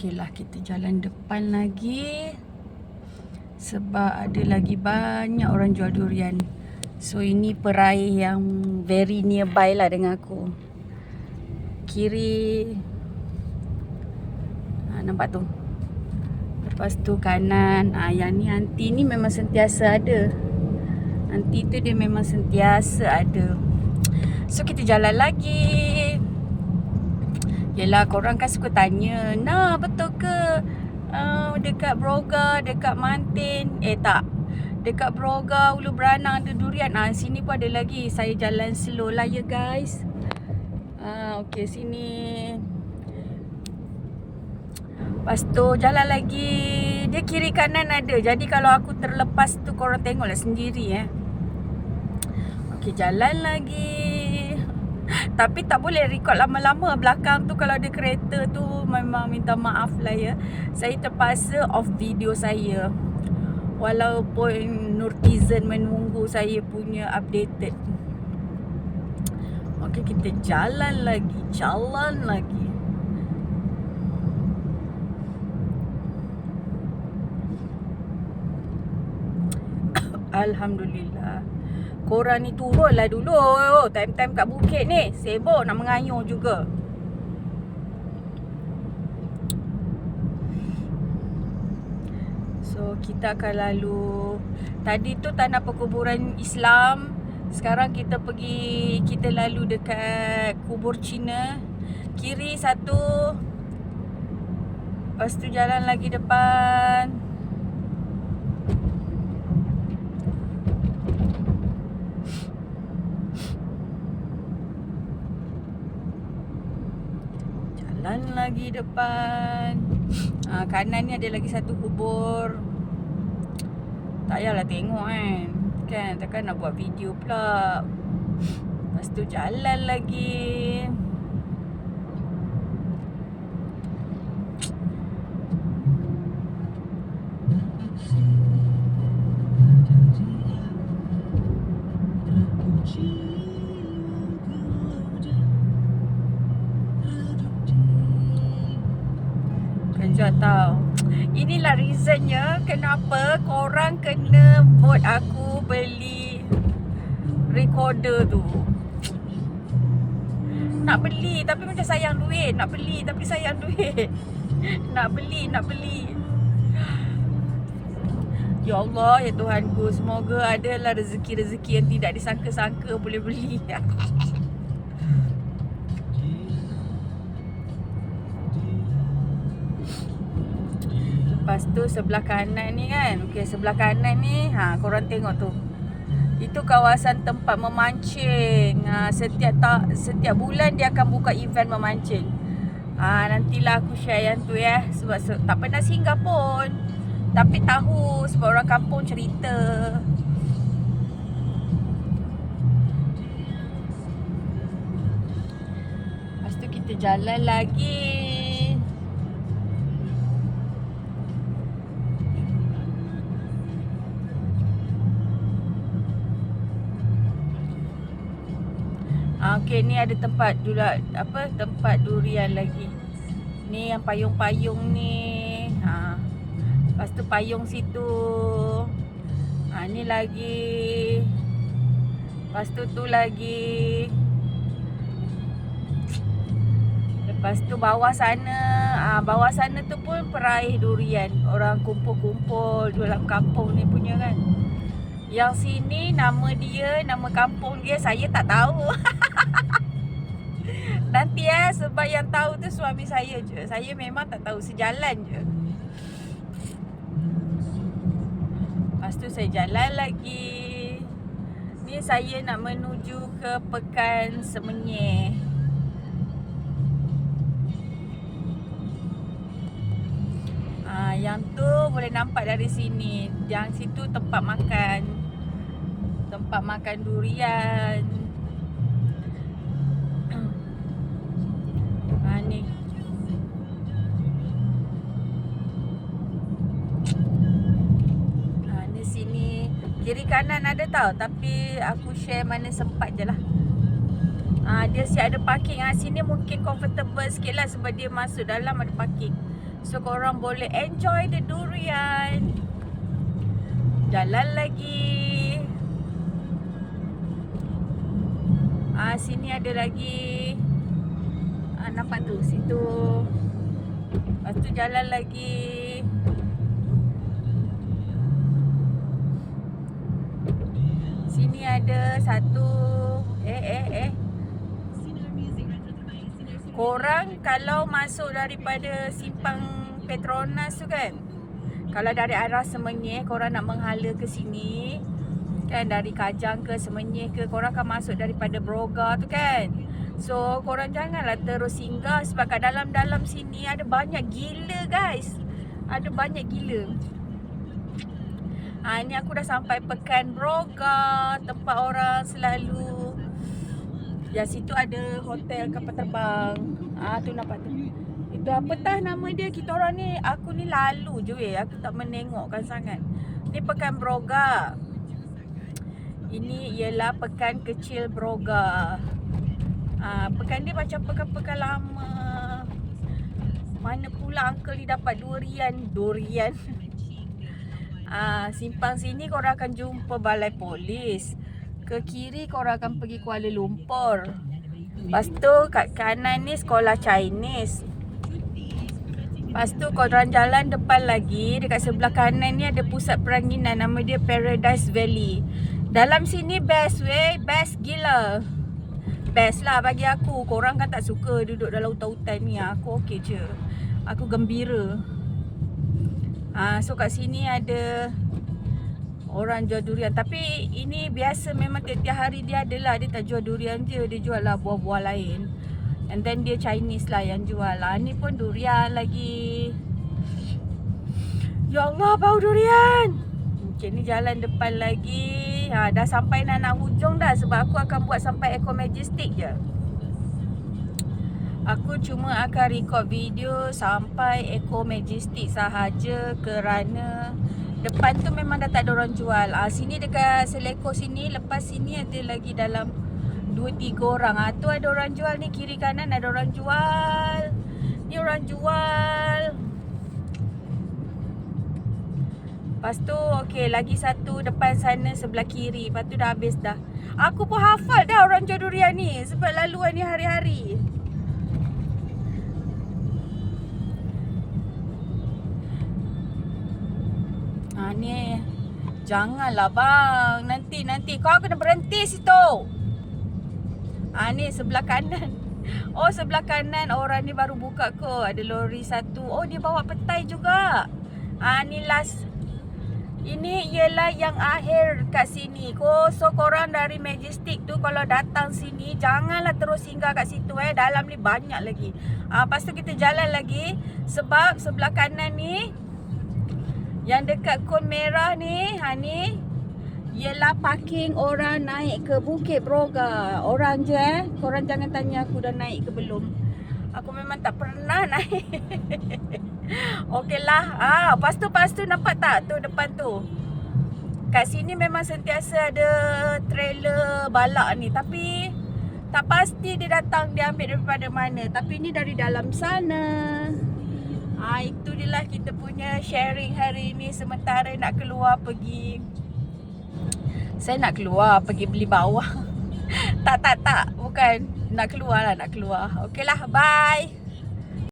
Okey lah kita jalan depan lagi. Sebab ada lagi banyak orang jual durian. So ini perai yang very nearby lah dengan aku. Kiri. Ha, Nampak tu? Lepas tu kanan. Ha, Yang ni anti ni memang sentiasa ada. Anti tu dia memang sentiasa ada. So kita jalan lagi Yelah korang kan suka tanya Nah betul ke? Uh, Dekat Broga Dekat Mantin? Eh tak. Dekat Broga Ulu Beranang ada durian. Ah Sini pun ada lagi. Saya jalan slow lah ya guys. Ah, Okay sini. Lepas tu jalan lagi. Dia kiri kanan ada. Jadi kalau aku terlepas tu Korang tengoklah sendiri eh. Okay jalan lagi tapi tak boleh record lama-lama belakang tu kalau ada kereta tu memang minta maaf lah ya. Saya terpaksa off video saya. Walaupun Nurtizen menunggu saya punya updated. Okey kita jalan lagi, jalan lagi. Alhamdulillah. Korang ni turunlah dulu. Time-time kat bukit ni. Sibuk nak mengayuh juga. So kita akan lalu. Tadi tu tanah perkuburan Islam. Sekarang kita pergi Kita lalu dekat Kubur Cina. Kiri satu. Lepas tu jalan lagi depan Lagi depan. Ha, Kanan ni ada lagi satu kubur. Tak payahlah tengok kan. Kan takkan nak buat video pula. Lepas tu jalan lagi. Kejap reasonnya Kenapa korang kena vote aku beli Recorder tu? Nak beli tapi macam sayang duit. Nak beli tapi sayang duit. Nak beli, nak beli. Ya Allah, ya Tuhanku. Semoga adalah rezeki-rezeki yang tidak disangka-sangka boleh beli Lepas tu sebelah kanan ni kan? Okay sebelah kanan ni ha, Korang tengok tu. Itu kawasan tempat memancing. Ha, Setiap tak setiap bulan dia akan buka event memancing. Ha, Nantilah aku share yang tu ya. Sebab se, tak pernah singgah pun. Tapi tahu sebab orang kampung cerita. Lepas tu kita jalan lagi Okay, ni ada tempat dula apa tempat durian lagi. Ni yang payung-payung ni. Ha. Lepas tu payung situ. Ha, ni lagi. Lepas tu tu lagi. Lepas tu bawah sana, ha, bawah sana tu pun peraih durian. Orang kumpul-kumpul dalam kampung ni punya kan. Yang sini nama dia, nama kampung dia saya tak tahu. Nanti eh sebab yang tahu tu suami saya je. Saya memang tak tahu sejalan je. Lepas tu saya jalan lagi. Ni saya nak menuju ke Pekan Semenyih. Ah, yang tu boleh nampak dari sini. Yang situ tempat makan. Tempat makan durian. Ah. Ah. Kiri kanan ada tau tapi aku share mana sempat je lah. Ah dia siap ada parking ah sini mungkin comfortable sikit lah sebab dia masuk dalam ada parking. So korang boleh enjoy the durian. Jalan lagi. Ah sini ada lagi. Ah nampak tu situ. Lepas tu jalan lagi. Sini ada satu eh eh eh Korang kalau masuk daripada simpang Petronas tu kan Kalau dari arah Semenyih korang nak menghala ke sini Kan dari Kajang ke Semenyih ke Korang akan masuk daripada Broga tu kan. So korang janganlah terus singgah Sebab kat dalam-dalam sini ada banyak gila guys. Ada banyak gila. Ha, ni aku dah sampai Pekan Broga Tempat orang selalu Yang situ ada hotel kapal terbang. Ah tu nampak tu. Itu apa tah nama dia Kita orang ni Aku ni lalu je weh Aku tak menengokkan sangat. Ni Pekan Broga Ini ialah Pekan Kecil Broga Ah, Pekan dia macam pekan-pekan lama Mana pula uncle ni dapat durian Durian Ah, simpang sini korang akan jumpa balai polis. Ke kiri korang akan pergi Kuala Lumpur. Lepas tu kat kanan ni sekolah Chinese. Lepas tu korang jalan depan lagi dekat sebelah kanan ni ada pusat peranginan nama dia Paradise Valley. Dalam sini best weh, best gila. Best lah bagi aku. Korang kan tak suka duduk dalam hutan-hutan ni. Aku okey je. Aku gembira. Ha, so kat sini ada orang jual durian Tapi ini biasa memang tiap-tiap hari dia ada lah Dia tak jual durian je, dia jual lah buah-buah lain And then dia Chinese lah yang jual lah Ni pun durian lagi Ya Allah bau durian Okay ni jalan depan lagi ha, Dah sampai nak nak hujung dah Sebab aku akan buat sampai Eco Majestic je Aku cuma akan record video sampai Eco Majestic sahaja kerana depan tu memang dah tak ada orang jual. Ah sini dekat Seleko sini lepas sini ada lagi dalam 2 3 orang. Ah tu ada orang jual ni kiri kanan ada orang jual. Ni orang jual. Lepas tu okey lagi satu depan sana sebelah kiri. Lepas tu dah habis dah. Aku pun hafal dah orang jual durian ni sebab laluan ni hari-hari. Ha ni. Janganlah bang. Nanti nanti kau kena berhenti situ. Ha ni sebelah kanan. Oh sebelah kanan orang ni baru buka ko. Ada lori satu. Oh dia bawa petai juga. Ha ni last. Ini ialah yang akhir kat sini. Ko so korang dari Majestic tu kalau datang sini janganlah terus singgah kat situ eh. Dalam ni banyak lagi. Ah ha, lepas tu kita jalan lagi sebab sebelah kanan ni yang dekat kon merah ni, ha ni ialah parking orang naik ke Bukit Broga. Orang je eh. Korang jangan tanya aku dah naik ke belum. Aku memang tak pernah naik. Okeylah. Ah, lepas tu lepas tu nampak tak tu depan tu. Kat sini memang sentiasa ada trailer balak ni tapi tak pasti dia datang dia ambil daripada mana. Tapi ni dari dalam sana. Ah itu dia lah kita punya sharing hari ni sementara nak keluar pergi saya nak keluar pergi beli bawah. tak tak tak bukan nak keluar lah nak keluar. Okeylah bye.